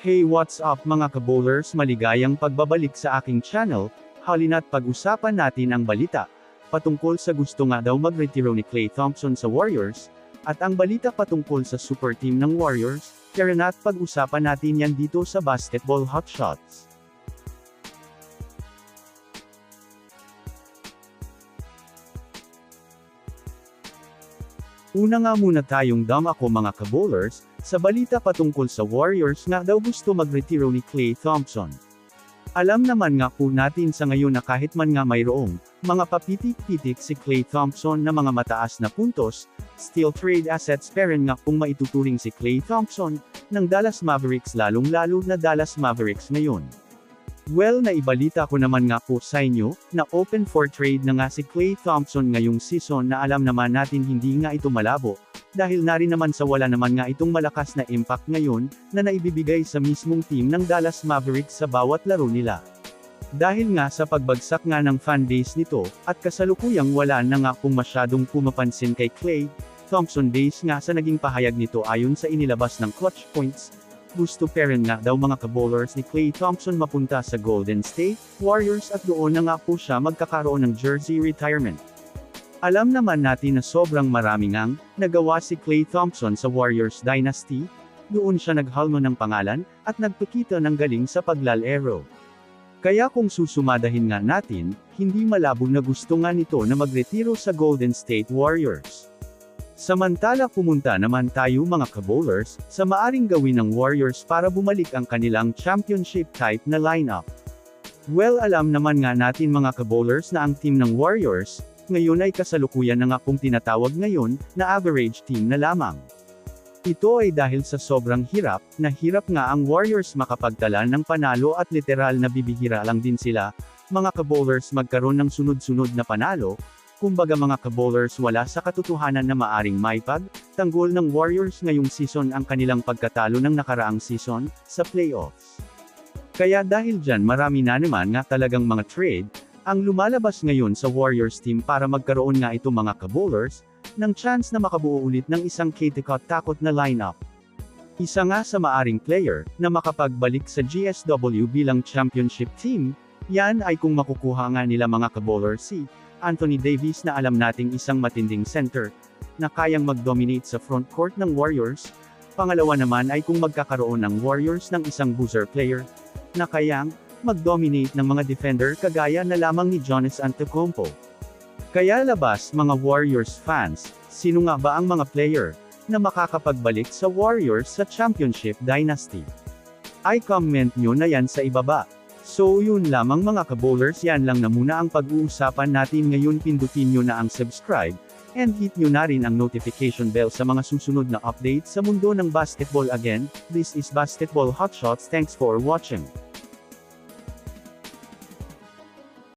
Hey what's up mga kabowlers maligayang pagbabalik sa aking channel, halina't pag-usapan natin ang balita, patungkol sa gusto nga daw magretiro ni Klay Thompson sa Warriors, at ang balita patungkol sa super team ng Warriors, tara na't pag-usapan natin yan dito sa Basketball Hotshots. Una nga muna tayong dam ako mga kabowlers, sa balita patungkol sa Warriors nga daw gusto magretiro ni Klay Thompson. Alam naman nga po natin sa ngayon na kahit man nga mayroong, mga papitik-pitik si Klay Thompson na mga mataas na puntos, still trade assets pa rin nga kung maituturing si Klay Thompson, ng Dallas Mavericks lalong-lalo na Dallas Mavericks ngayon. Well naibalita ko naman nga po sa inyo, na open for trade na nga si Klay Thompson ngayong season na alam naman natin hindi nga ito malabo, dahil na rin naman sa wala naman nga itong malakas na impact ngayon, na naibibigay sa mismong team ng Dallas Mavericks sa bawat laro nila. Dahil nga sa pagbagsak nga ng fanbase nito, at kasalukuyang wala na nga kung masyadong pumapansin kay Klay, Thompson base nga sa naging pahayag nito ayon sa inilabas ng clutch points, gusto pa rin nga daw mga kabowlers ni Klay Thompson mapunta sa Golden State Warriors at doon na nga po siya magkakaroon ng jersey retirement. Alam naman natin na sobrang marami ngang nagawa si Klay Thompson sa Warriors Dynasty, doon siya naghalmo ng pangalan, at nagpakita ng galing sa paglalaro. Kaya kung susumadahin nga natin, hindi malabo na gusto nga nito na magretiro sa Golden State Warriors. Samantala pumunta naman tayo mga kabowlers, sa maaring gawin ng Warriors para bumalik ang kanilang championship type na lineup. Well alam naman nga natin mga kabowlers na ang team ng Warriors, ngayon ay kasalukuyan na nga pong tinatawag ngayon, na average team na lamang. Ito ay dahil sa sobrang hirap, na hirap nga ang Warriors makapagtala ng panalo at literal na bibihira lang din sila, mga kabowlers magkaroon ng sunod-sunod na panalo, kumbaga mga kabowlers wala sa katotohanan na maaring maipag, tanggol ng Warriors ngayong season ang kanilang pagkatalo ng nakaraang season, sa playoffs. Kaya dahil dyan marami na naman nga talagang mga trade, ang lumalabas ngayon sa Warriors team para magkaroon nga ito mga kabowlers, ng chance na makabuo ulit ng isang kitikot-takot na lineup. Isa nga sa maaring player, na makapagbalik sa GSW bilang championship team, yan ay kung makukuha nga nila mga kabowlers si, Anthony Davis na alam nating isang matinding center, na kayang mag-dominate sa front court ng Warriors. Pangalawa naman ay kung magkakaroon ng Warriors ng isang buzzer player, na kayang mag-dominate ng mga defender kagaya na lamang ni Jonas Antetokounmpo. Kaya labas mga Warriors fans, sino nga ba ang mga player na makakapagbalik sa Warriors sa Championship Dynasty? Ay comment nyo na yan sa ibaba. So yun lamang mga kabowlers yan lang na muna ang pag-uusapan natin ngayon. Pindutin nyo na ang subscribe, and hit nyo na rin ang notification bell sa mga susunod na update sa mundo ng basketball. Again, this is Basketball Hotshots thanks for watching.